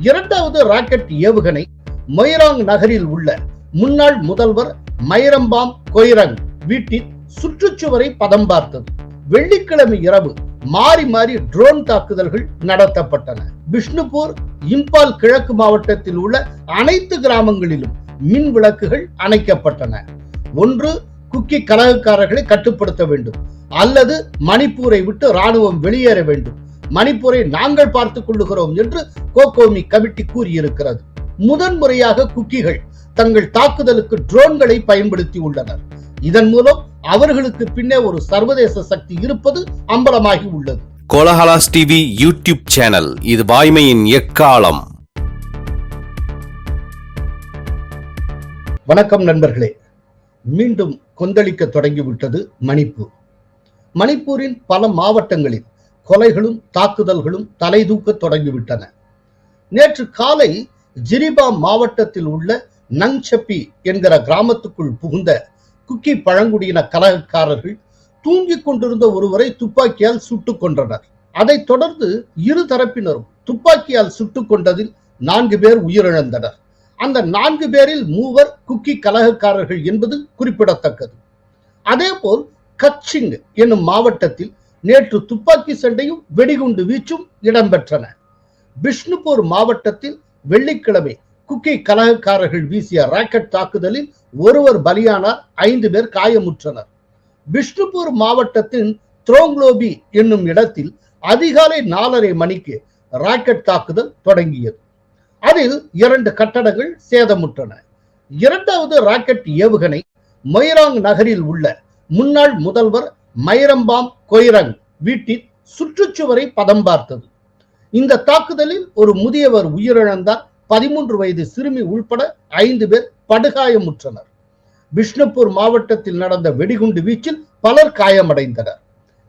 இரண்டாவது ராக்கெட் ஏவுகணை மொய்ராங் நகரில் உள்ள முன்னாள் முதல்வர் மைரம்பாம் கொய்ரங் வீட்டின் சுற்றுச்சுவரை பதம் பார்த்தது. வெள்ளிக்கிழமை இரவு மாறி மாறி ட்ரோன் தாக்குதல்கள் நடத்தப்பட்டன. விஷ்ணுபூர் இம்பால் கிழக்கு மாவட்டத்தில் உள்ள அனைத்து கிராமங்களிலும் மின் விளக்குகள் அணைக்கப்பட்டன. ஒன்று குக்கி கலகக்காரர்களை கட்டுப்படுத்த வேண்டும். அல்லது மணிப்பூரை விட்டு ராணுவம் வெளியேற வேண்டும். மணிப்பூரை நாங்கள் பார்த்துக் கொள்ளுகிறோம் என்று கோகோமி கமிட்டி கூறியிருக்கிறது. முதன்முறையாக குக்கிகள் தங்கள் தாக்குதலுக்கு ட்ரோன்களை பயன்படுத்தி உள்ளனர் இதன் மூலம் அவர்களுக்கு பின்னே ஒரு சர்வதேச சக்தி இருப்பது அம்பலமாகி உள்ளது. கோலஹலாஸ் டிவி யூடியூப் சேனல் இது வாய்மையின் எக்காலம். வணக்கம் நண்பர்களே. மீண்டும் கொந்தளிக்க தொடங்கிவிட்டது மணிப்பூர். மணிப்பூரின் பல மாவட்டங்களில் கொலைகளும் தாக்குதல்களும் தலை தூக்க தொடங்கிவிட்டன. நேற்று காலை ஜிரிபா மாவட்டத்தில் உள்ள நங்சப்பி என்கிற கிராமத்துக்குள் புகுந்த குக்கி பழங்குடியின கலகக்காரர்கள் தூங்கிக் கொண்டிருந்த ஒருவரை துப்பாக்கியால் சுட்டுக் கொன்றனர். அதைத் தொடர்ந்து இரு தரப்பினரும் துப்பாக்கியால் சுட்டுக் கொண்டதில் நான்கு பேர் உயிரிழந்தனர். அந்த நான்கு பேரில் மூவர் குக்கி கலகக்காரர்கள் என்பது குறிப்பிடத்தக்கது. அதேபோல் கச்சிங் என்னும் மாவட்டத்தில் நேற்று துப்பாக்கி சண்டையும் வெடிகுண்டு வீச்சும் இடம்பெற்றன. பிஷ்ணுபூர் மாவட்டத்தில் வெள்ளிக்கிழமை குக்கி கலகக்காரர்கள் வீசிய ராக்கெட் தாக்குதலில் ஒருவர் பலியானார் ஐந்து பேர் காயமுற்றனர். பிஷ்ணுபூர் மாவட்டத்தின் த்ரோங்லோபி என்னும் இடத்தில் அதிகாலை நாலரை மணிக்கு ராக்கெட் தாக்குதல் தொடங்கியது. அதில் இரண்டு கட்டடங்கள் சேதமுற்றன. இரண்டாவது ராக்கெட் ஏவுகணை மொய்ராங் நகரில் உள்ள முன்னாள் முதல்வர் மைரம்பாம் கொய்ரங் வீட்டில் சுற்றுச்சுவரை பதம் பார்த்தது. இந்த தாக்குதலில் ஒரு முதியவர் உயிரிழந்தார். பதிமூன்று வயது சிறுமி உள்பட ஐந்து பேர் படுகாயமுற்றனர். விஷ்ணுப்பூர் மாவட்டத்தில் நடந்த வெடிகுண்டு வீச்சில் பலர் காயமடைந்தனர்.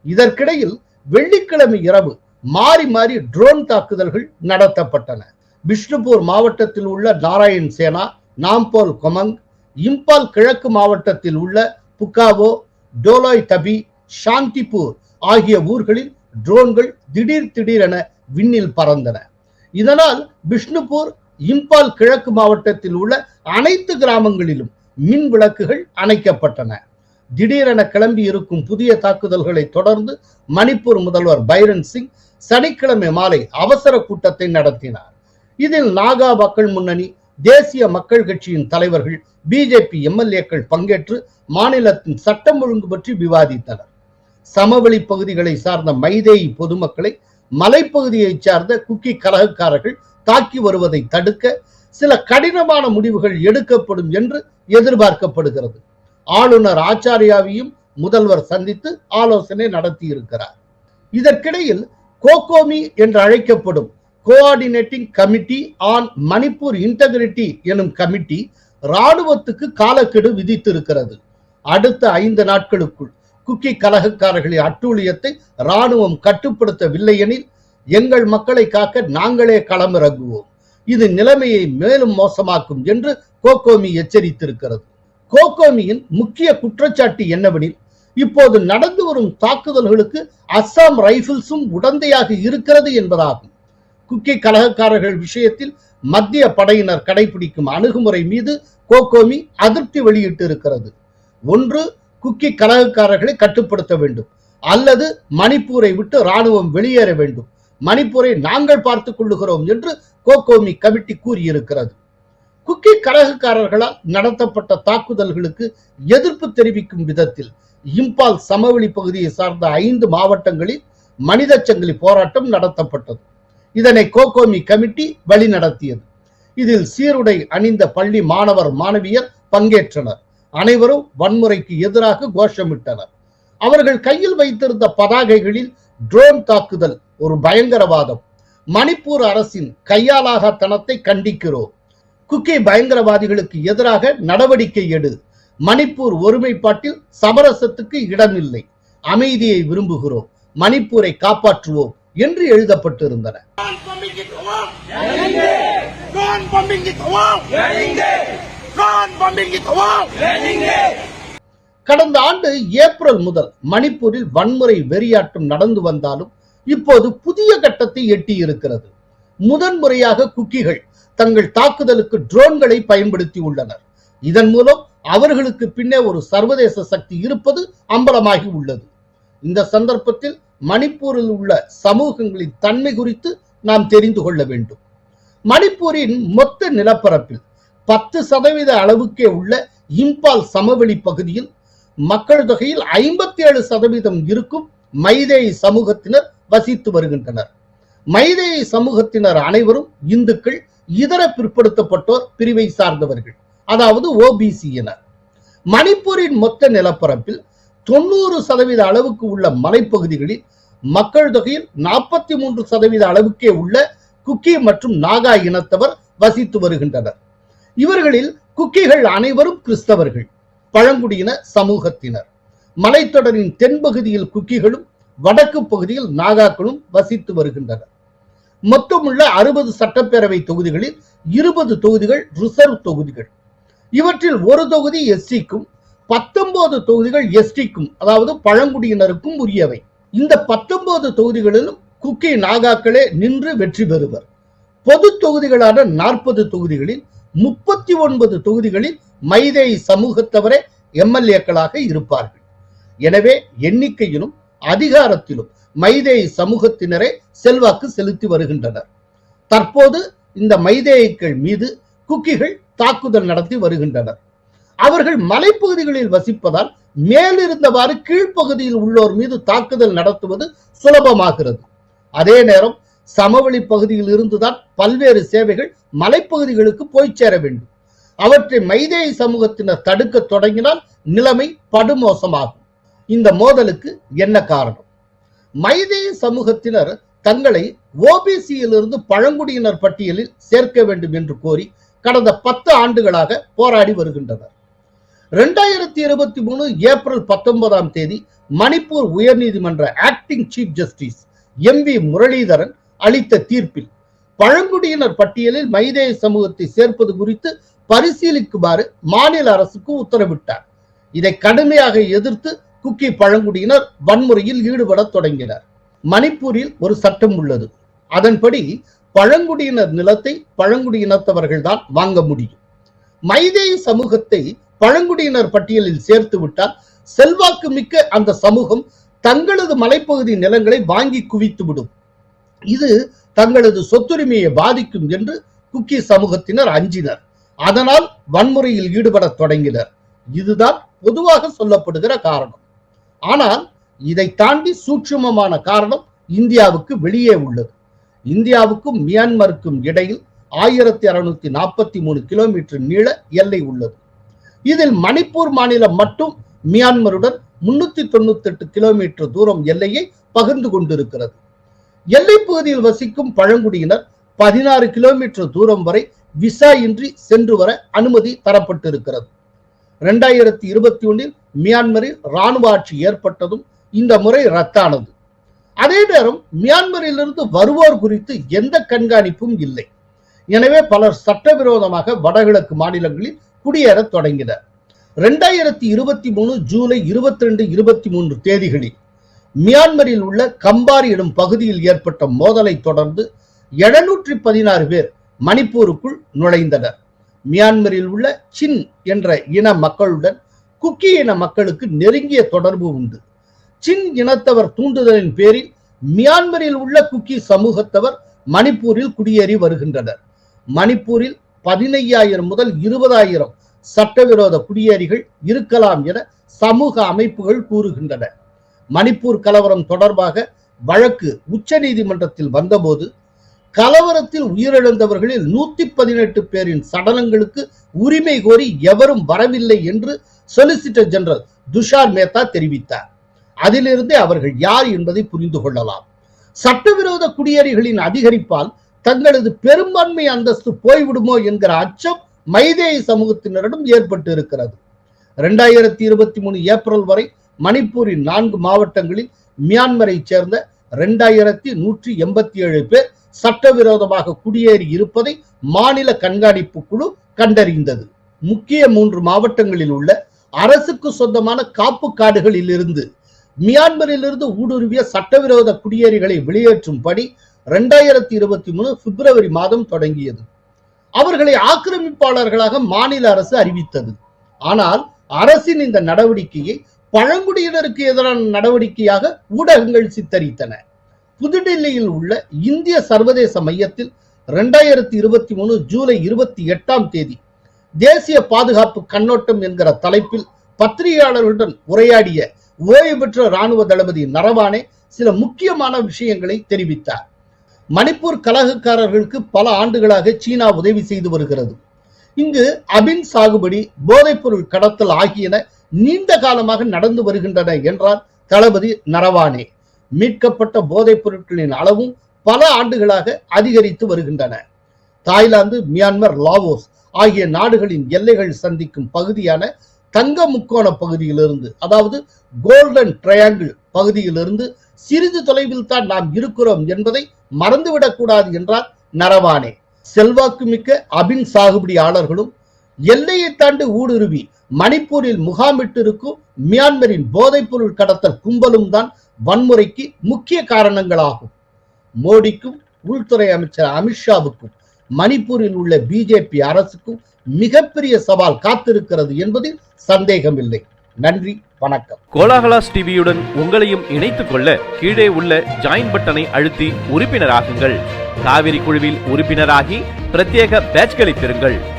இதற்கிடையில் வெள்ளிக்கிழமை இரவு மாறி மாறி ட்ரோன் தாக்குதல்கள் நடத்தப்பட்டன. விஷ்ணுபூர் மாவட்டத்தில் உள்ள நாராயண் சேனா நாம்போல் கொமங் இம்பால் கிழக்கு மாவட்டத்தில் உள்ள புக்காவோ டோலாய் தபி சாந்திபூர் ஆகிய ஊர்களில் ட்ரோன்கள் திடீர் திடீரென விண்ணில் பறந்தன. இதனால் பிஷ்ணுபூர் இம்பால் கிழக்கு மாவட்டத்தில் உள்ள அனைத்து கிராமங்களிலும் மின் விளக்குகள் அணைக்கப்பட்டன. திடீரென கிளம்பி இருக்கும் புதிய தாக்குதல்களை தொடர்ந்து மணிப்பூர் முதல்வர் பைரன் சிங் சனிக்கிழமை மாலை அவசர கூட்டத்தை நடத்தினார். இதில் நாகா மக்கள் முன்னணி தேசிய மக்கள் கட்சியின் தலைவர்கள் பிஜேபி எம்எல்ஏக்கள் பங்கேற்று மாநிலத்தின் சட்டம் ஒழுங்கு பற்றி விவாதித்தனர். சமவெளி பகுதிகளை சார்ந்த மைதேயி பொதுமக்களை மலைப்பகுதியை சார்ந்த குக்கி கலகக்காரர்கள் தாக்கி வருவதை தடுக்க சில கடினமான முடிவுகள் எடுக்கப்படும் என்று எதிர்பார்க்கப்படுகிறது. ஆளுநர் ஆச்சாரியாவையும் முதல்வர் சந்தித்து ஆலோசனை நடத்தியிருக்கிறார். இதற்கிடையில் கோகோமி என்று அழைக்கப்படும் coordinating committee on Manipur integrity எனும் கமிட்டி ராணுவத்துக்கு காலக்கெடு விதித்திருக்கிறது. அடுத்த ஐந்து நாட்களுக்குள் குக்கி கலகக்காரர்களின் அட்டூழியத்தை ராணுவம் கட்டுப்படுத்தவில்லை எனில் எங்கள் மக்களை காக்க நாங்களே களமிறங்குவோம். இது நிலைமையை மேலும் மோசமாக்கும் என்று கோகோமி எச்சரித்திருக்கிறது. கோகோமியின் முக்கிய குற்றச்சாட்டு என்னவெனில் இப்போது நடந்து வரும் தாக்குதல்களுக்கு அஸ்ஸாம் ரைபிள்ஸும் உடந்தையாக இருக்கிறது என்பதாகும். குக்கி கலகக்காரர்கள் விஷயத்தில் மத்திய படையினர் கடைபிடிக்கும் அணுகுமுறை மீது கோகோமி அதிருப்தி வெளியிட்டு இருக்கிறது ஒன்று குக்கி கலகக்காரர்களை கட்டுப்படுத்த வேண்டும். அல்லது மணிப்பூரை விட்டு ராணுவம் வெளியேற வேண்டும். மணிப்பூரை நாங்கள் பார்த்துக் கொள்ளுகிறோம் என்று கோகோமி கமிட்டி கூறியிருக்கிறது. குக்கி கலகக்காரர்களால் நடத்தப்பட்ட தாக்குதல்களுக்கு எதிர்ப்பு தெரிவிக்கும் விதத்தில் இம்பால் சமவெளி பகுதியை சார்ந்த ஐந்து மாவட்டங்களில் மனித சங்கிலி போராட்டம் நடத்தப்பட்டது. இதனை கோகோமி கமிட்டி வழிநடத்தியது. இதில் சீருடை அணிந்த பள்ளி மாணவர் மாணவியர் பங்கேற்றனர். அனைவரும் வன்முறைக்கு எதிராக கோஷமிட்டனர். அவர்கள் கையில் வைத்திருந்த பதாகைகளில் ட்ரோன் தாக்குதல் ஒரு பயங்கரவாதம். மணிப்பூர் அரசின் கையாலாகத்தனத்தை கண்டிக்கிறோம். குக்கி பயங்கரவாதிகளுக்கு எதிராக நடவடிக்கை எடு. மணிப்பூர் ஒருமைப்பாட்டில் சமரசத்துக்கு இடமில்லை. அமைதியை விரும்புகிறோம். மணிப்பூரை காப்பாற்றுவோம் என்று எழுதப்பட்டிருந்தன. கடந்த ஆண்டு ஏப்ரல் முதல் மணிப்பூரில் வன்முறை வெறியாட்டம் நடந்து வந்தாலும் இப்போது புதிய கட்டத்தை எட்டியிருக்கிறது. முதன்முறையாக குக்கிகள் தங்கள் தாக்குதலுக்கு ட்ரோன்களை பயன்படுத்தி இதன் மூலம் அவர்களுக்கு பின்னே ஒரு சர்வதேச சக்தி இருப்பது அம்பலமாகி உள்ளது. இந்த சந்தர்ப்பத்தில் மணிப்பூரில் உள்ள சமூகங்களின் தன்மை குறித்து நாம் தெரிந்து கொள்ள வேண்டும். மணிப்பூரின் மொத்த நிலப்பரப்பில் பத்து சதவீத அளவுக்கே உள்ள இம்பால் சமவெளி பகுதியில் மக்கள் தொகையில் ஐம்பத்தி ஏழு சதவீதம் இருக்கும் மைதேய் சமூகத்தினர் வசித்து வருகின்றனர். மைதேய் சமூகத்தினர் அனைவரும் இந்துக்கள் இதர பிற்படுத்தப்பட்டோர் பிரிவை சார்ந்தவர்கள். அதாவது ஓபிசியினர் மணிப்பூரின் மொத்த நிலப்பரப்பில் தொண்ணூறு சதவீத அளவுக்கு உள்ள மலைப்பகுதிகளில் மக்கள் தொகையில் நாற்பத்தி மூன்று சதவீத அளவுக்கே உள்ள குக்கி மற்றும் நாகா இனத்தவர் வசித்து வருகின்றனர். இவர்களில் குக்கிகள் அனைவரும் கிறிஸ்தவர்கள் பழங்குடியின சமூகத்தினர். மலைத்தொடரின் தென்பகுதியில் குக்கிகளும் வடக்கு பகுதியில் நாகாக்களும் வசித்து வருகின்றனர். மொத்தமுள்ள அறுபது சட்டப்பேரவை தொகுதிகளில் இருபது தொகுதிகள் ரிசர்வ் தொகுதிகள். இவற்றில் ஒரு தொகுதி எஸ்டிக்கும் பத்தொன்பது தொகுதிகள் எஸ்டிக்கும் அதாவது பழங்குடியினருக்கும் உரியவை. இந்த பத்தொன்பது தொகுதிகளிலும் குக்கி நாகாக்களே நின்று வெற்றி பெறுவர். பொது தொகுதிகளான நாற்பது தொகுதிகளில் முப்பத்தி ஒன்பது தொகுதிகளில் மைதை சமூகத்தவரே எம்எல்ஏக்களாக இருப்பார்கள். எனவே எண்ணிக்கையிலும் அதிகாரத்திலும் மைதை சமூகத்தினரே செல்வாக்கு செலுத்தி வருகின்றனர். தற்போது இந்த மைதேயக்கள் மீது குக்கிகள் தாக்குதல் நடத்தி வருகின்றனர். அவர்கள் மலைப்பகுதிகளில் வசிப்பதால் மேலிருந்தவாறு கீழ்ப்பகுதியில் உள்ளோர் மீது தாக்குதல் நடத்துவது சுலபமாகிறது. அதே நேரம் சமவெளி பகுதியில் இருந்துதான் பல்வேறு சேவைகள் மலைப்பகுதிகளுக்கு போய் சேர வேண்டும். அவற்றை மைதேய் சமூகத்தினர் தடுக்க தொடங்கினால் நிலைமை படுமோசமாகும். இந்த மோதலுக்கு என்ன காரணம்? மைதேய் சமூகத்தினர் தங்களை ஓபிசியிலிருந்து பழங்குடியினர் பட்டியலில் சேர்க்க வேண்டும் என்று கோரி கடந்த பத்து ஆண்டுகளாக போராடி வருகின்றனர். இரண்டாயிரத்தி இருபத்தி மூணு ஏப்ரல் பத்தொன்பதாம் தேதி மணிப்பூர் உயர்நீதிமன்ற acting chief justice M V Muralidharan அளித்த தீர்ப்பில். பழங்குடியினர் பட்டியலில் மைதேய சமூகத்தை சேர்ப்பது குறித்து பரிசீலிக்குமாறு மாநில அரசுக்கு உத்தரவிட்டார். இதை கடுமையாக எதிர்த்து குக்கி பழங்குடியினர் வன்முறையில் ஈடுபட தொடங்கினர். மணிப்பூரில் ஒரு சட்டம் உள்ளது. அதன்படி பழங்குடியினர் நிலத்தை பழங்குடியினத்தவர்கள் தான் வாங்க முடியும். மைதேய சமூகத்தை பழங்குடியினர் பட்டியலில் சேர்த்து விட்டால் செல்வாக்கு மிக்க அந்த சமூகம் தங்களது மலைப்பகுதி நிலங்களை வாங்கி குவித்து விடும். இது தங்களது சொத்துரிமையை பாதிக்கும் என்று குக்கி சமூகத்தினர் அஞ்சினர். அதனால் வன்முறையில் ஈடுபட தொடங்கினர். இதுதான் பொதுவாக சொல்லப்படுகிற காரணம். ஆனால் இதை தாண்டி சூட்சுமமான காரணம் இந்தியாவுக்கு வெளியே உள்ளது. இந்தியாவுக்கும் மியான்மருக்கும் இடையில் ஆயிரத்தி அறுநூத்தி நாற்பத்தி மூணு கிலோமீட்டர் நீள எல்லை உள்ளது. இதில் மணிப்பூர் மாநிலம் மட்டும் மியான்மருடன் முன்னூத்தி தொண்ணூத்தி எட்டு கிலோமீட்டர் தூரம் எல்லையை பகிர்ந்து கொண்டிருக்கிறது. எல்லை பகுதியில் வசிக்கும் பழங்குடியினர் பதினாறு கிலோமீட்டர் தூரம் வரை விசா இன்றி சென்று வர அனுமதி தரப்பட்டிருக்கிறது. இரண்டாயிரத்தி இருபத்தி ஒன்றில் மியான்மரில் ராணுவ ஆட்சி ஏற்பட்டதும் இந்த முறை ரத்தானது. அதே நேரம் மியான்மரிலிருந்து வருவோர் குறித்து எந்த கண்காணிப்பும் இல்லை. எனவே பலர் சட்டவிரோதமாக வடகிழக்கு மாநிலங்களில் குடியேறத் தொடங்கினர். இரண்டாயிரத்தி இருபத்தி மூணு ஜூலை இருபத்தி ரெண்டு இருபத்தி மூன்று தேதிகளில் மியான்மரில் உள்ள கம்பாரி எனும் பகுதியில் ஏற்பட்ட மோதலை தொடர்ந்து எழுநூற்றி பதினாறு பேர் மணிப்பூருக்குள் நுழைந்தனர். மியான்மரில் உள்ள சின் என்ற இன மக்களுடன் குக்கி இன மக்களுக்கு நெருங்கிய தொடர்பு உண்டு. சின் இனத்தவர் தூண்டுதலின் பேரில் மியான்மரில் உள்ள குக்கி சமூகத்தவர் மணிப்பூரில் குடியேறி வருகின்றனர். மணிப்பூரில் பதினையாயிரம் முதல் இருபதாயிரம் சட்டவிரோத குடியேறிகள் இருக்கலாம் என சமூக அமைப்புகள் கூறுகின்றன. மணிப்பூர் கலவரம் தொடர்பாக வழக்கு உச்ச நீதிமன்றத்தில் வந்தபோது கலவரத்தில் உயிரிழந்தவர்களில் நூத்தி பதினெட்டு பேரின் சடலங்களுக்கு உரிமை கோரி எவரும் வரவில்லை என்று சொலிசிட்டர் ஜெனரல் துஷார் மேத்தா தெரிவித்தார். அதிலிருந்தே அவர்கள் யார் என்பதை புரிந்து கொள்ளலாம். சட்டவிரோத குடியேறிகளின் அதிகரிப்பால் தங்களது பெரும்பான்மை அந்தஸ்து போய்விடுமோ என்கிற அச்சம் மைதேய சமூகத்தினரிடம் ஏற்பட்டு இருக்கிறது இரண்டாயிரத்தி இருபத்தி மூணு ஏப்ரல் வரை மணிப்பூரின் நான்கு மாவட்டங்களில் மியான்மரை சேர்ந்த இரண்டாயிரத்தி நூற்றி எண்பத்தி ஏழு பேர் சட்டவிரோதமாக குடியேறி இருப்பதை மாநில கண்காணிப்பு குழு கண்டறிந்தது. முக்கிய மூன்று மாவட்டங்களில் உள்ள அரசுக்கு சொந்தமான காப்பு காடுகளில் இருந்து மியான்மரிலிருந்து ஊடுருவிய சட்டவிரோத குடியேறிகளை வெளியேற்றும்படி இரண்டாயிரத்தி இருபத்தி மூணு பிப்ரவரி மாதம் தொடங்கியது. அவர்களை ஆக்கிரமிப்பாளர்களாக மாநில அரசு அறிவித்தது. ஆனால் அரசின் இந்த நடவடிக்கையை பழங்குடியினருக்கு எதிரான நடவடிக்கையாக ஊடகங்கள் சித்தரித்தன. புதுடில்லியில் உள்ள இந்திய சர்வதேச மையத்தில் இரண்டாயிரத்தி இருபத்தி மூணு ஜூலை இருபத்தி எட்டாம் தேதி தேசிய பாதுகாப்பு கண்ணோட்டம் என்கிற தலைப்பில் பத்திரிகையாளர்களுடன் உரையாடிய ஓய்வு பெற்ற ராணுவ தளபதி நரவானே சில முக்கியமான விஷயங்களை தெரிவித்தார். மணிப்பூர் கலகக்காரர்களுக்கு பல ஆண்டுகளாக சீனா உதவி செய்து வருகிறது. இங்கு அபின் சாகுபடி போதைப்பொருள் கடத்தல் ஆகியன நீண்ட காலமாக நடந்து வருகின்றன என்றார் தளபதி நரவானே. மீட்கப்பட்ட போதைப் பொருட்களின் அளவும் பல ஆண்டுகளாக அதிகரித்து வருகின்றன. தாய்லாந்து மியான்மர் லாவோஸ் ஆகிய நாடுகளின் எல்லைகள் சந்திக்கும் பகுதியான தங்க முக்கோண பகுதியிலிருந்து அதாவது கோல்டன் ட்ரையாங்கிள் பகுதியிலிருந்து சிறிது தொலைவில் தான் நாம் இருக்கிறோம் என்பதை மறந்துவிடக் கூடாது என்றார் நரவானே. செல்வாக்கு மிக்க அபின் சாகுபடியாளர்களும் எல்லையை தாண்டி ஊடுருவி மணிப்பூரில் முகாமிட்டிருக்கும் மியான்மரின் போதைப்பொருள் கடத்தல் கும்பலும் தான் வன்முறைக்கு முக்கிய காரணங்களாகும். மோடிக்கும் உள்துறை அமைச்சர் அமித்ஷாவுக்கும் மணிப்பூரில் உள்ள பிஜேபி அரசுக்கும் மிகப்பெரிய சவால் காத்திருக்கிறது என்பதில் சந்தேகமில்லை. நன்றி வணக்கம். கோலாகலாஸ் டிவியுடன் உங்களையும் இணைத்துக் கொள்ள கீழே உள்ள ஜாயின் பட்டனை அழுத்தி உறுப்பினராகுங்கள். காவிரி குழுவில் உறுப்பினராகி பிரத்யேக பேட்ச்களை பெறுங்கள்.